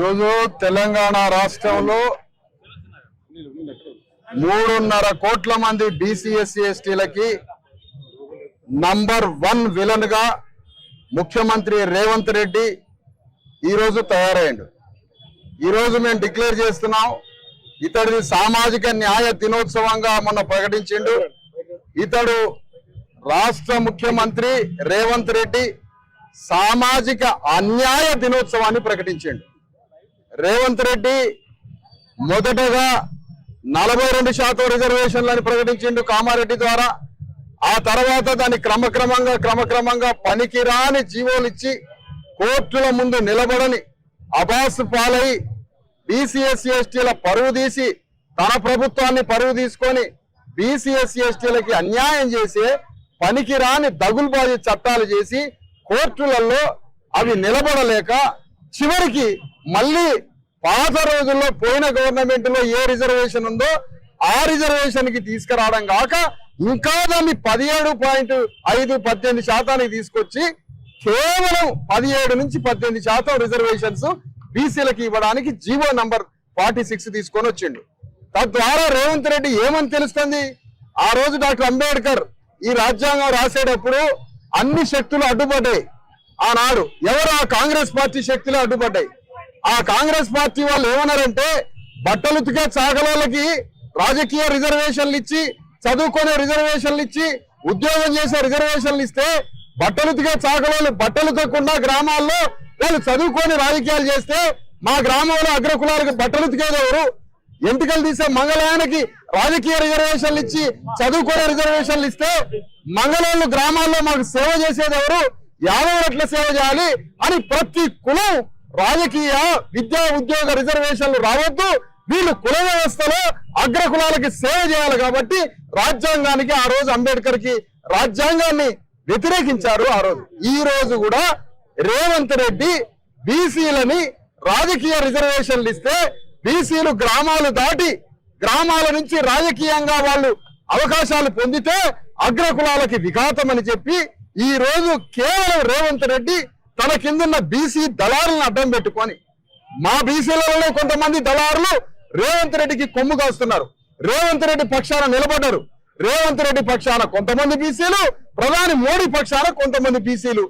ఈరోజు తెలంగాణ రాష్ట్రంలో మూడున్నర కోట్ల మంది బీసీఎస్సీ ఎస్టీలకి నంబర్ వన్ విలన్గా ముఖ్యమంత్రి రేవంత్ రెడ్డి ఈరోజు తయారయ్యండు ఈరోజు మేము డిక్లేర్ చేస్తున్నాం ఇతడిది సామాజిక న్యాయ దినోత్సవంగా మొన్న ప్రకటించిండు. ఇతడు రాష్ట్ర ముఖ్యమంత్రి రేవంత్ రెడ్డి సామాజిక అన్యాయ దినోత్సవాన్ని ప్రకటించిండు. రేవంత్ రెడ్డి మొదటగా నలభై రెండు శాతం రిజర్వేషన్లను ప్రకటించిండు కామారెడ్డి ద్వారా. ఆ తర్వాత దాన్ని క్రమక్రమంగా క్రమక్రమంగా పనికిరాని జీవోలు ఇచ్చి కోర్టుల ముందు నిలబడని అబాస్ పాలై బీసీఎస్సీ ఎస్టీల పరువు తీసి తన ప్రభుత్వాన్ని పరువు తీసుకొని బీసీఎస్సీ ఎస్టీలకి అన్యాయం చేసే పనికిరాని దగులుబాజీ చట్టాలు చేసి కోర్టులలో అవి నిలబడలేక చివరికి మళ్ళీ పాత రోజుల్లో పోయిన గవర్నమెంట్లో ఏ రిజర్వేషన్ ఉందో ఆ రిజర్వేషన్కి తీసుకురావడం కాక ఇంకా దాన్ని పదిహేడు పాయింట్ ఐదు పద్దెనిమిది శాతానికి తీసుకొచ్చి కేవలం పదిహేడు నుంచి పద్దెనిమిది శాతం రిజర్వేషన్స్ బీసీలకు ఇవ్వడానికి జీవో నంబర్ ఫార్టీ సిక్స్ తీసుకొని వచ్చిండు. తద్వారా రేవంత్ రెడ్డి ఏమని తెలుస్తుంది? ఆ రోజు డాక్టర్ అంబేద్కర్ ఈ రాజ్యాంగం రాసేటప్పుడు అన్ని శక్తులు అడ్డుపడ్డాయి. ఆనాడు ఎవరు ఆ కాంగ్రెస్ పార్టీ శక్తులు అడ్డుపడ్డాయి? ఆ కాంగ్రెస్ పార్టీ వాళ్ళు ఏమన్నారంటే బట్టలు ఉతికే చాకలోళ్ళకి రాజకీయ రిజర్వేషన్లు ఇచ్చి చదువుకునే రిజర్వేషన్లు ఇచ్చి ఉద్యోగం చేసే రిజర్వేషన్లు ఇస్తే బట్టలు ఉతికే చాకలోళ్ళు బట్టలు ఉతకకుండా గ్రామాల్లో వాళ్ళు చదువుకొని రాజకీయాలు చేస్తే మా గ్రామంలో అగ్రకులాలకు బట్టలు ఉతికేది ఎంపికలు తీసే మంగళయానికి రాజకీయ రిజర్వేషన్లు ఇచ్చి చదువుకునే రిజర్వేషన్లు ఇస్తే మంగళూరు గ్రామాల్లో మాకు సేవ చేసేది ఎవరు? యాదవ్ ఎట్ల సేవ చేయాలి అని ప్రతి కులం రాజకీయ విద్యా ఉద్యోగ రిజర్వేషన్లు రావద్దు. వీళ్ళు కుల వ్యవస్థలో అగ్ర కులాలకి సేవ చేయాలి కాబట్టి రాజ్యాంగానికి ఆ రోజు అంబేద్కర్కి రాజ్యాంగాన్ని వ్యతిరేకించారు ఆ రోజు. ఈ రోజు కూడా రేవంత్ రెడ్డి బీసీలని రాజకీయ రిజర్వేషన్లు ఇస్తే బీసీలు గ్రామాలు దాటి గ్రామాల నుంచి రాజకీయంగా వాళ్ళు అవకాశాలు పొందితే అగ్ర కులాలకి విఘాతమని చెప్పి ఈ రోజు కేవలం రేవంత్ రెడ్డి తన కిందున్న బీసీ దళారులను అడ్డం పెట్టుకొని మా బీసీలలో కొంతమంది దళారులు రేవంత్ రెడ్డికి కొమ్ము కాస్తున్నారు. రేవంత్ రెడ్డి పక్షాన నిలబడ్డారు. రేవంత్ రెడ్డి పక్షాన కొంతమంది బీసీలు ప్రధాని మోడీ పక్షాన కొంతమంది బీసీలు.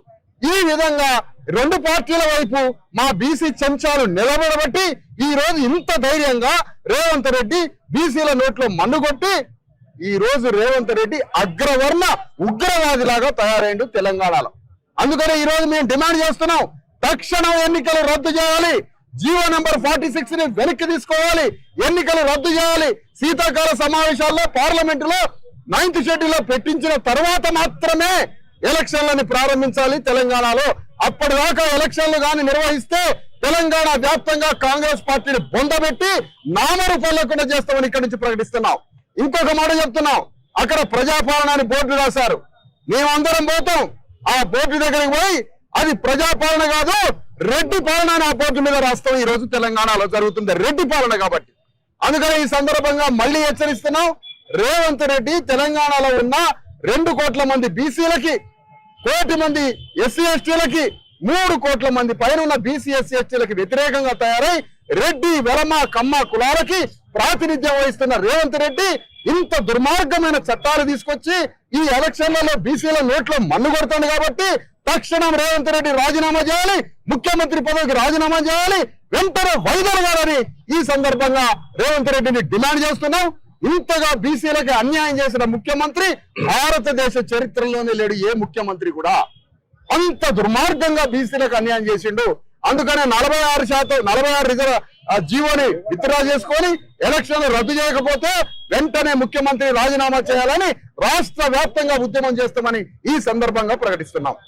ఈ విధంగా రెండు పార్టీల వైపు మా బీసీ చెంచాలు నిలబడబట్టి ఈ రోజు ఇంత ధైర్యంగా రేవంత్ రెడ్డి బీసీల నోట్లో మన్నుగొట్టి ఈ రోజు రేవంత్ రెడ్డి అగ్రవర్ణ ఉగ్రవాదిలాగా తయారైండు తెలంగాణలో. అందుకని ఈ రోజు మేము డిమాండ్ చేస్తున్నాం తక్షణం ఎన్నికలు రద్దు చేయాలి. జీవో నెంబర్ ఫార్టీ సిక్స్ని వెనక్కి తీసుకోవాలి. ఎన్నికలు రద్దు చేయాలి. శీతాకాల సమావేశాల్లో పార్లమెంట్లో నైన్త్ షెడ్యూల్లో పెట్టించిన తర్వాత మాత్రమే ఎలక్షన్లను ప్రారంభించాలి తెలంగాణలో. అప్పటిదాకా ఎలక్షన్లు కానీ నిర్వహిస్తే తెలంగాణ వ్యాప్తంగా కాంగ్రెస్ పార్టీని బొందబెట్టి నామరూపాలేకుండా చేస్తామని ఇక్కడి నుంచి ప్రకటిస్తున్నాం. ఇంకొక మాట చెప్తున్నాం. అక్కడ ప్రజాపాలన బోర్డు రాశారు. మేమందరం పోతాం. ఆ బోర్డు దగ్గరికి పోయి అది ప్రజాపాలన కాదు రెడ్డి పాలన అని ఆ బోర్డు మీద రాస్తాం. ఈ రోజు తెలంగాణలో జరుగుతుంది రెడ్డి పాలన కాబట్టి. అందుకని ఈ సందర్భంగా మళ్ళీ హెచ్చరిస్తున్నాం. రేవంత్ రెడ్డి తెలంగాణలో ఉన్న రెండు కోట్ల మంది బీసీలకి కోటి మంది ఎస్సీ ఎస్టీలకి మూడు కోట్ల మంది పైన ఉన్న బీసీ ఎస్సీ ఎస్టీలకి వ్యతిరేకంగా తయారై రెడ్డి వెలమ కమ్మ కులాలకి ప్రాతినిధ్యం వహిస్తున్న రేవంత్ రెడ్డి ఇంత దుర్మార్గమైన చట్టాలు తీసుకొచ్చి ఈ ఎలక్షన్లలో బీసీల నోట్లో మన్ను కొడుతుంది కాబట్టి తక్షణం రేవంత్ రెడ్డి రాజీనామా చేయాలి ముఖ్యమంత్రి పదవికి రాజీనామా చేయాలి వెంటనే వైదొలగాలని ఈ సందర్భంగా రేవంత్ రెడ్డిని డిమాండ్ చేస్తున్నాం. ఇంతగా బీసీలకి అన్యాయం చేసిన ముఖ్యమంత్రి భారతదేశ చరిత్రలోనే లేడు ఏ ముఖ్యమంత్రి కూడా. అంత దుర్మార్గంగా బీసీలకు అన్యాయం చేసిండు అందుకనే నలభై ఆరు శాతం నలభై ఆరు రిజర్వ్ ఆ జీవోని విత్డ్రా చేసుకొని ఎలక్షన్ రద్దు చేయకపోతే వెంటనే ముఖ్యమంత్రి రాజీనామా చేయాలని రాష్ట్ర వ్యాప్తంగా ఉద్యమం చేస్తామని ఈ సందర్భంగా ప్రకటిస్తున్నాం.